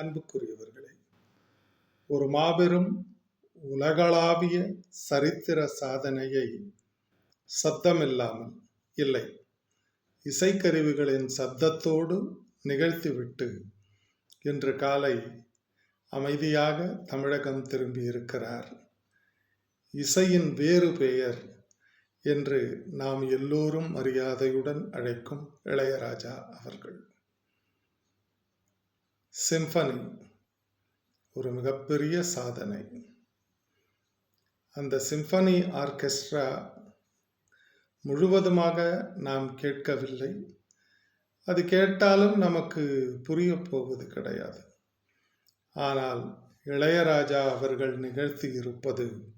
அன்புக்குரியவர்களே ஒரு மாபெரும் உலகளாவிய சரித்திர சாதனையை சத்தமில்லாமல் இல்லை. இசைக்கருவிகளின் சத்தத்தோடு நிகழ்த்திவிட்டு இன்று காலை அமைதியாக தமிழகம் திரும்பி இருக்கிறார் இசையின் வேறு பெயர் என்று நாம் எல்லோரும் மரியாதையுடன் அழைக்கும் இளையராஜா அவர்கள். சிம்பனி ஒரு மிகப்பெரிய சாதனை. அந்த சிம்பனி ஆர்கெஸ்ட்ரா முழுவதுமாக நாம் கேட்கவில்லை. அது கேட்டாலும் நமக்கு புரிய போவது கிடையாது. ஆனால் இளையராஜா அவர்கள் நிகழ்த்தி இருப்பது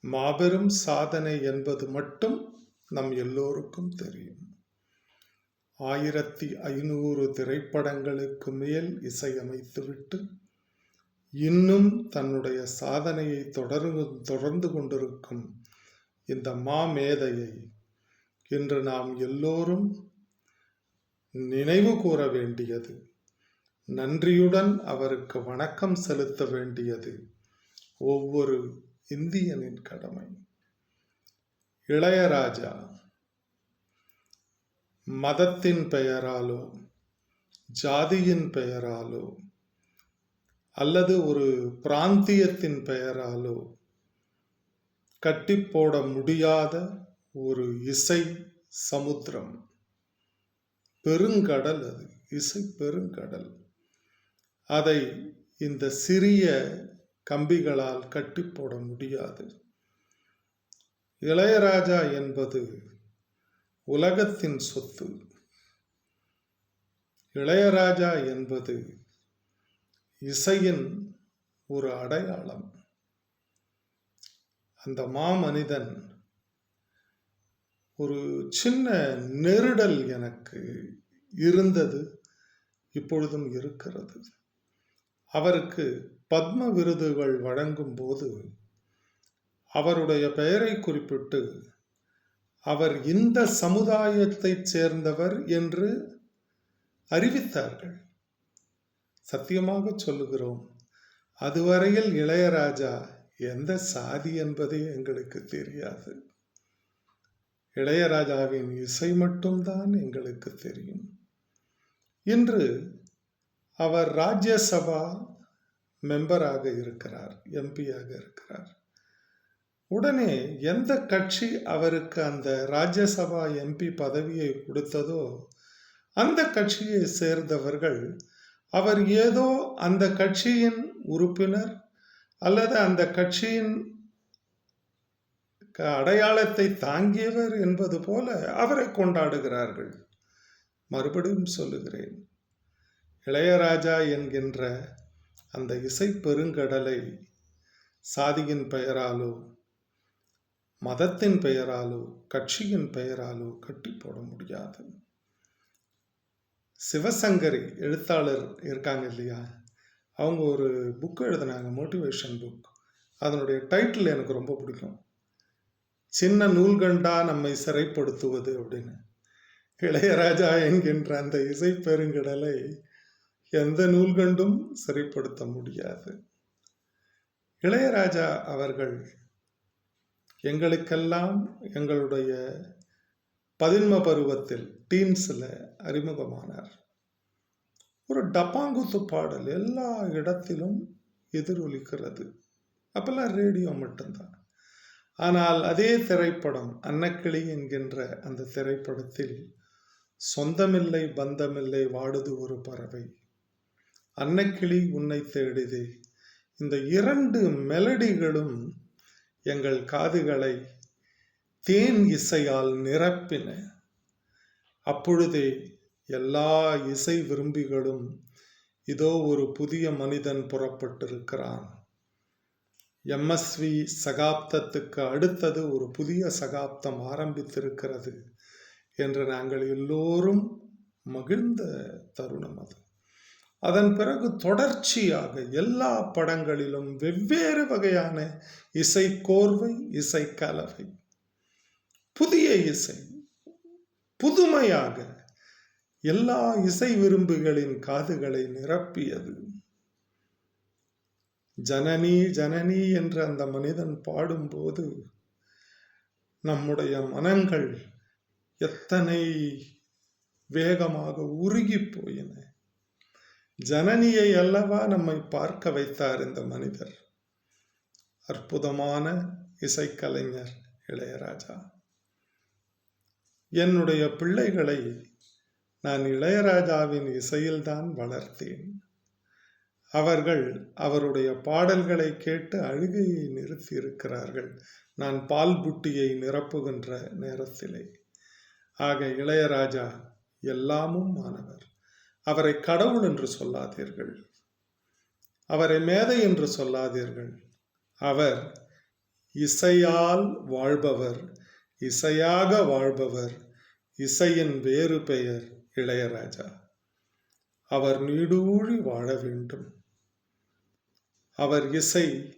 மாபெரும் சாதனை என்பது மட்டும் நம் எல்லோருக்கும் தெரியும். ஆயிரத்தி ஐநூறு திரைப்படங்களுக்கு மேல் இசையமைத்துவிட்டு இன்னும் தன்னுடைய சாதனையை தொடர்ந்து தொடர்ந்து கொண்டிருக்கும் இந்த மாமேதையை இன்று நாம் எல்லோரும் நினைவு கூற வேண்டியது. நன்றியுடன் அவருக்கு வணக்கம் செலுத்த வேண்டியது. ஒவ்வொரு இந்தியனின் கடமை. இளையராஜா மதத்தின் பெயராலோ ஜாதியின் பெயராலோ அல்லது ஒரு பிராந்தியத்தின் பெயராலோ கட்டி போட முடியாத ஒரு இசை சமுத்திரம். பெருங்கடல் அது இசை பெருங்கடல். அதை இந்த சிறிய கம்பிகளால் கட்டி போட முடியாது. இளையராஜா என்பது உலகத்தின் சொத்து. இளையராஜா என்பது இசையின் ஒரு அடையாளம். அந்த மாமனிதன் ஒரு சின்ன நெருடல் எனக்கு இருந்தது இப்பொழுதும் இருக்கிறது. அவருக்கு பத்ம விருதுகள் வழங்கும் போது அவருடைய பெயரை குறிப்பிட்டு அவர் இந்த சமுதாயத்தைச் சேர்ந்தவர் என்று அறிவித்தார்கள். சத்தியமாக சொல்லுகிறோம் அதுவரையில் இளையராஜா எந்த சாதி என்பது எங்களுக்கு தெரியாது. இளையராஜாவின் இசை மட்டும்தான் எங்களுக்கு தெரியும். இன்று அவர் ராஜ்யசபா மெம்பராக இருக்கிறார் எம்பியாக இருக்கிறார். உடனே எந்த கட்சி அவருக்கு அந்த ராஜ்யசபா எம்பி பதவியை கொடுத்ததோ அந்த கட்சியை சேர்ந்தவர்கள் அவர் ஏதோ அந்த கட்சியின் உறுப்பினர் அல்லது அந்த கட்சியின் அடையாளத்தை தாங்கியவர் என்பது போல அவரை கொண்டாடுகிறார்கள். மறுபடியும் சொல்லுகிறேன். இளையராஜா என்கின்ற அந்த இசை பெருங்கடலை சாதியின் பெயராலோ மதத்தின் பெயராலோ கட்சியின் பெயராலோ கட்டி போட முடியாது. சிவசங்கரி எழுத்தாளர் இருக்காங்க இல்லையா? அவங்க ஒரு புக் எழுதினாங்க மோட்டிவேஷன் புக் அதனுடைய டைட்டில் எனக்கு ரொம்ப பிடிக்கும். சின்ன நூல்கண்டா நம்மை சிறைப்படுத்துவது அப்படின்னு. இளையராஜா என்கின்ற அந்த இசை பெருங்கடலை எந்த நூல்கண்டும் சிறைப்படுத்த முடியாது. இளையராஜா அவர்கள் எங்களுக்கெல்லாம் எங்களுடைய பதின்ம பருவத்தில் டீன்ஸில் அறிமுகமானார். ஒரு டப்பாங்குத்து பாடல் எல்லா இடத்திலும் எதிரொலிக்கிறது. அப்பெல்லாம் ரேடியோ மட்டும்தான். ஆனால் அதே திரைப்படம் அன்னக்கிளி என்கின்ற அந்த திரைப்படத்தில் சொந்தமில்லை பந்தமில்லை வாடுது ஒரு பறவை. அன்னக்கிளி உன்னை தேடிதே. இந்த இரண்டு மெலடிகளும் எங்கள் காதுகளை தேன் இசையால் நிரப்பின. அப்பொழுதே எல்லா இசை விரும்பிகளும் இதோ ஒரு புதிய மனிதன் புறப்பட்டிருக்கிறான். எம்எஸ்வி சகாப்தத்துக்கு அடுத்தது ஒரு புதிய சகாப்தம் ஆரம்பித்திருக்கிறது என்று நாங்கள் எல்லோரும் மகிழ்ந்த தருணம் அது. அதன் பிறகு தொடர்ச்சியாக எல்லா படங்களிலும் வெவ்வேறு வகையான இசை கோர்வை இசை கலவை. புதிய இசை புதுமையாக எல்லா இசை விரும்புகளின் காதுகளை நிரப்பியது. ஜனனி ஜனனி என்று அந்த மனிதன் பாடும்போது நம்முடைய மனங்கள் எத்தனை வேகமாக உருகி போயின. ஜனனியை அல்லவா நம்மை பார்க்க வைத்தார் இந்த மனிதர். அற்புதமான இசைக்கலைஞர் இளையராஜா. என்னுடைய பிள்ளைகளை நான் இளையராஜாவின் இசையில்தான் வளர்த்தேன். அவர்கள் அவருடைய பாடல்களை கேட்டு அழுகையை நிறுத்தி இருக்கிறார்கள் நான் பால் புட்டியை நிரப்புகின்ற நேரத்திலே. ஆக இளையராஜா எல்லாமும் மாணவர். அவரை கடவுள் என்று சொல்லாதீர்கள். அவரை மேதை என்று சொல்லாதீர்கள். அவர் இசையால் வாழ்பவர் இசையாக வாழ்பவர் இசையின் வேறு பெயர் இளையராஜா. அவர் நீடூழி வாழ வேண்டும். அவர் இசை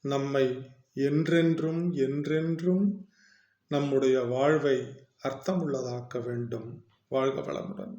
நம்மை என்றென்றும் என்றென்றும் நம்முடைய வாழ்வை அர்த்தமுள்ளதாக்க வேண்டும். வாழ்க வளமுடன்.